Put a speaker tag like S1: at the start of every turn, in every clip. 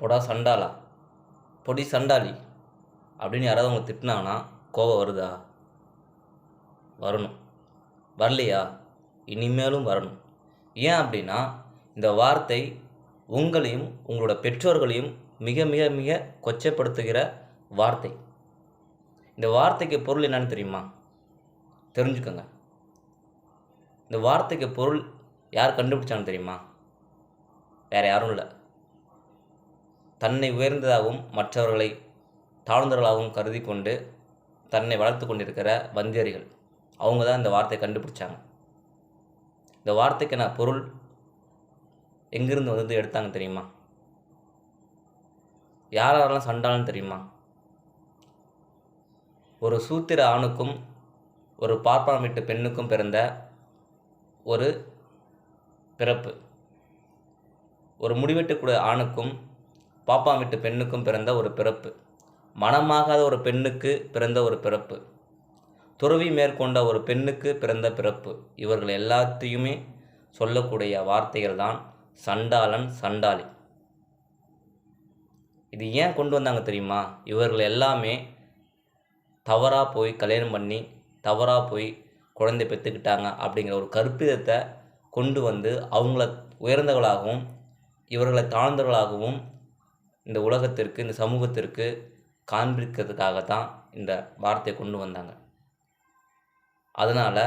S1: பொடா சண்டாலா பொடி சண்டாளி. அப்படின்னு யாராவது அவங்க திட்டினாங்கன்னா கோபம் வருதா? வரணும். வரலையா? இனிமேலும் வரணும். ஏன் அப்படின்னா இந்த வார்த்தை உங்களையும் உங்களோட பெற்றோர்களையும் மிக மிக மிக கொச்சைப்படுத்துகிற வார்த்தை. இந்த வார்த்தைக்கு பொருள் என்னன்னு தெரியுமா? தெரிஞ்சுக்கோங்க. இந்த வார்த்தைக்கு பொருள் யார் கண்டுபிடிச்சான்னு தெரியுமா? வேறு யாரும் இல்லை. தன்னை உயர்ந்ததாகவும் மற்றவர்களை தாழ்ந்தவர்களாகவும் கருதி கொண்டு தன்னை வளர்த்து கொண்டிருக்கிற வந்தியர்கள். அவங்க தான் இந்த வார்த்தையை கண்டுபிடிச்சாங்க. இந்த வார்த்தைக்கான பொருள்? எங்கிருந்து வந்து எடுத்தாங்க தெரியுமா? யார் யாரெல்லாம் சண்டாலும் தெரியுமா? ஒரு சூத்திர ஆணுக்கும் ஒரு பார்ப்பான் வீட்டு பெண்ணுக்கும் பிறந்த ஒரு பிறப்பு. ஒரு முடிவெட்டக்கூடிய ஆணுக்கும் பாப்பா வீட்டு பெண்ணுக்கும் பிறந்த ஒரு பிறப்பு. மனமாகாத ஒரு பெண்ணுக்கு பிறந்த ஒரு பிறப்பு. துறவி மேற்கொண்ட ஒரு பெண்ணுக்கு பிறந்த பிறப்பு. இவர்கள் எல்லாத்தையுமே சொல்லக்கூடிய வார்த்தைகள் தான் சண்டாளன் சண்டாளி. இது ஏன் கொண்டு வந்தாங்க தெரியுமா? இவர்கள் எல்லாமே தவறாக போய் கல்யாணம் பண்ணி தவறாக போய் குழந்தை பெற்றுக்கிட்டாங்க அப்படிங்கிற ஒரு கற்பிதத்தை கொண்டு வந்து அவங்கள உயர்ந்தவர்களாகவும் இவர்களை தாழ்ந்தவர்களாகவும் இந்த உலகத்திற்கு இந்த சமூகத்திற்கு காண்பிக்கிறதுக்காக தான் இந்த வார்த்தையை கொண்டு வந்தாங்க. அதனால்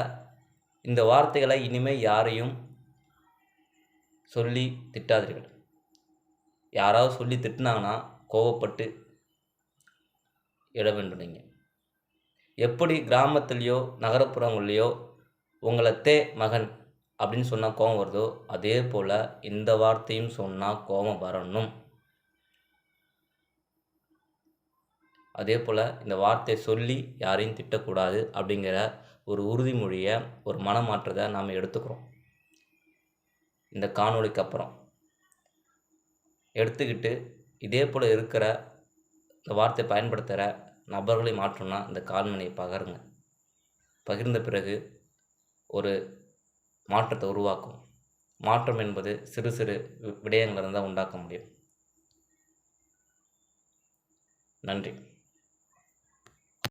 S1: இந்த வார்த்தைகளை இனிமேல் யாரையும் சொல்லி திட்டாதீர்கள். யாராவது சொல்லி திட்டினாங்கன்னா கோவப்பட்டு இட வேண்டும் நீங்கள் எப்படி கிராமத்துலேயோ நகரப்புறங்கள்லேயோ உங்களை தே மகன் அப்படின்னு சொன்னால் கோபம் வருதோ அதே போல் இந்த வார்த்தையும் சொன்னால் கோபம் வரணும். அதே போல் இந்த வார்த்தையை சொல்லி யாரையும் திட்டக்கூடாது அப்படிங்கிற ஒரு உறுதிமொழியை ஒரு மனமாற்றத்தை நாம் எடுத்துக்கிறோம். இந்த காணொளிக்கு அப்புறம். எடுத்துக்கிட்டு இதே போல் இருக்கிற இந்த வார்த்தையை பயன்படுத்துகிற நபர்களை மாற்றோம்னா இந்த கால்மனையை பகருங்க. பகிர்ந்த பிறகு ஒரு மாற்றத்தை உருவாக்கும். மாற்றம் என்பது சிறு சிறு வி- விடயங்களிலிருந்து தான் உண்டாக்க முடியும். நன்றி.